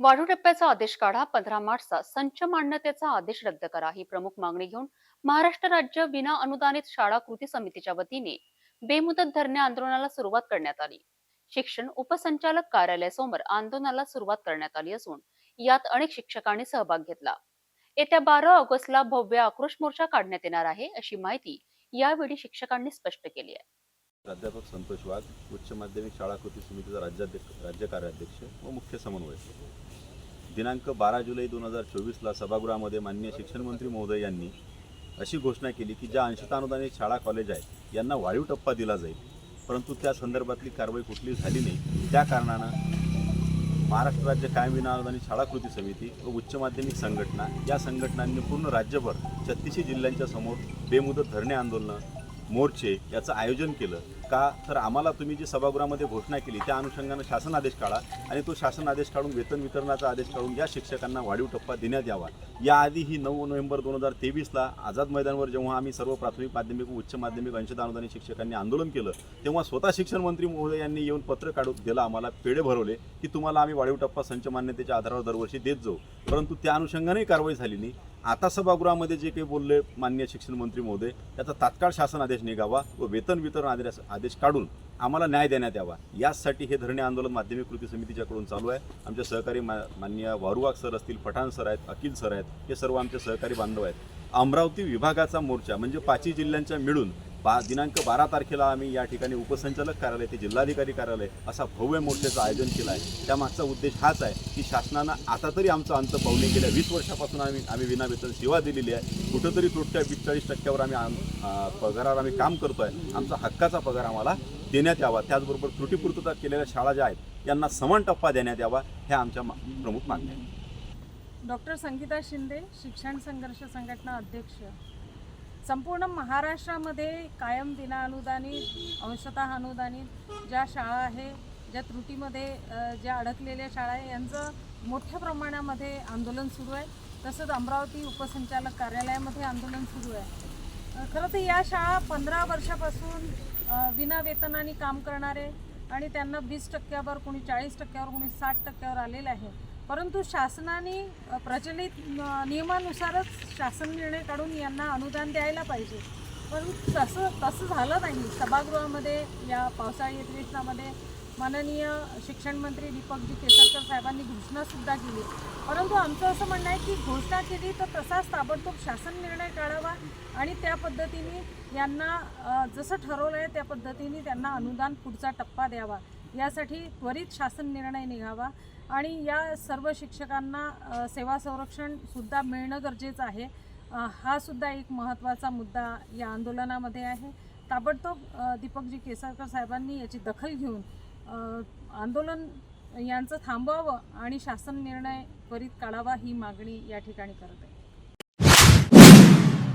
वाढू टप्प्याचा आदेश काढा पंधरा मार्चचा. संच मान्यतेचा आदेश रद्द करा. ही प्रमुख मागणी घेऊन महाराष्ट्र राज्य विना अनुदानित शाळा कृती समितीच्या वतीने बेमुदत धरणे आंदोलनाला सुरुवात करण्यात आली. शिक्षण उपसंचालक कार्यालयासमोर आंदोलनाला सुरुवात करण्यात आली असून यात अनेक शिक्षकांनी सहभाग घेतला. येत्या बारा ऑगस्टला भव्य आक्रोश मोर्चा काढण्यात येणार आहे अशी माहिती यावेळी शिक्षकांनी स्पष्ट केली आहे. प्राध्यापक संतोष वाघ उच्च माध्यमिक शाळा कृती समितीचा राज्याध्यक्ष राज्य कार्याध्यक्ष व मुख्य समन्वयक. दिनांक बारा जुलै दोन हजार चोवीसला सभागृहामध्ये माननीय शिक्षण मंत्री महोदय यांनी अशी घोषणा केली की ज्या अंशत अनुदानित शाळा कॉलेज आहेत यांना वाढीव टप्पा दिला जाईल. परंतु त्या संदर्भातली कारवाई कुठली झाली नाही. त्या कारणानं महाराष्ट्र राज्य कायम विनाअनुदानित शाळा कृती समिती व उच्च माध्यमिक संघटना या संघटनांनी पूर्ण राज्यभर छत्तीसशे जिल्ह्यांच्या समोर बेमुदत धरणे आंदोलनं मोर्चे याचं आयोजन केलं का? तर आम्हाला तुम्ही जी सभागृहामध्ये घोषणा केली त्या अनुषंगानं शासन आदेश काढा आणि तो शासन आदेश काढून वेतन वितरणाचा आदेश काढून या शिक्षकांना वाढीव टप्पा देण्यात यावा. याआधी ही नऊ नोव्हेंबर दोन हजार तेवीसला आझाद मैदानावर जेव्हा आम्ही सर्व प्राथमिक माध्यमिक उच्च माध्यमिक अंशद अनुदानित शिक्षकांनी आंदोलन केलं तेव्हा स्वतः शिक्षण मंत्री महोदय यांनी येऊन पत्र काढून दिलं आम्हाला पेढे भरवले की तुम्हाला आम्ही वाढीव टप्पा संच मान्यतेच्या आधारावर दरवर्षी देत जाऊ. परंतु त्या अनुषंगानेही कारवाई झाली नाही. आता सभागृहामध्ये जे काही बोलले मान्य शिक्षण मंत्री महोदय त्याचा तात्काळ शासन आदेश निघावा व वेतन वितरण आदेश आदेश काढून आम्हाला न्याय देण्यात यावा. यासाठी हे धरणे आंदोलन माध्यमिक कृती समितीच्याकडून चालू आहे. आमचे सहकारी मा मान्य वारुवाग सर असतील पठाण सर आहेत अखिल सर आहेत हे सर्व आमचे सहकारी बांधव आहेत. अमरावती विभागाचा मोर्चा म्हणजे पाचही जिल्ह्यांच्या मिळून बा दिनांक बारा तारखेला आम्ही या ठिकाणी उपसंचालक कार्यालय ते जिल्हाधिकारी कार्यालय असा भव्य मोर्चाचं आयोजन केलं आहे. त्यामागचा उद्देश हाच आहे की शासनानं आता तरी आमचं अंत पाहुणे गेल्या वीस वर्षापासून आम्ही आम्ही विनावेतन सेवा दिलेली आहे. कुठंतरी तुटत्या बेचाळीस टक्क्यावर आम्ही आम- पगारावर आम्ही काम करतो आहे आमचा हक्काचा पगार आम्हाला देण्यात यावा. त्याचबरोबर त्रुटीपूर्तता केलेल्या शाळा ज्या आहेत यांना समान टप्पा देण्यात यावा ह्या आमच्या मा- प्रमुख मागण्या आहेत. डॉक्टर संगीता शिंदे शिक्षण संघर्ष संघटना अध्यक्ष. संपूर्ण महाराष्ट्रामध्ये कायम विना अनुदानित अंशतः अनुदानित ज्या शाळा आहे ज्या त्रुटीमध्ये ज्या अडकलेल्या शाळा आहे यांचं मोठ्या प्रमाणामध्ये आंदोलन सुरू आहे. तसंच अमरावती उपसंचालक कार्यालयामध्ये आंदोलन सुरू आहे. खरं तर या शाळा पंधरा वर्षापासून विनावेतनाने विना वेतनाने काम करणारे आणि त्यांना वीस टक्क्यावर कोणी चाळीस टक्क्यावर कोणी साठ टक्क्यावर आलेलं आहे. परंतु शासनाने प्रचलित नियमानुसारच शासन निर्णय काढून यांना अनुदान द्यायला पाहिजे. पण तसं तसं झालं नाही. सभागृहामध्ये या पावसाळी अधिवेशनामध्ये माननीय शिक्षण मंत्री दीपकजी केसरकर साहेबांनी घोषणासुद्धा केली. परंतु आमचं असं म्हणणं आहे की घोषणा केली तर तसाच ताबडतोब शासन निर्णय काढावा आणि त्या पद्धतीने यांना जसं ठरवलं आहे त्या पद्धतीने त्यांना अनुदान पुढचा टप्पा द्यावा. यासाठी त्वरित शासन निर्णय निघावा आणि या सर्व शिक्षकांना सेवा संरक्षणसुद्धा मिळणं गरजेचं आहे. हा सुद्धा एक महत्त्वाचा मुद्दा या आंदोलनामध्ये आहे. ताबडतोब दीपकजी केसरकर साहेबांनी याची दखल घेऊन आंदोलन यांचं थांबवावं आणि शासन निर्णय त्वरित काढावा ही मागणी या ठिकाणी करत आहे.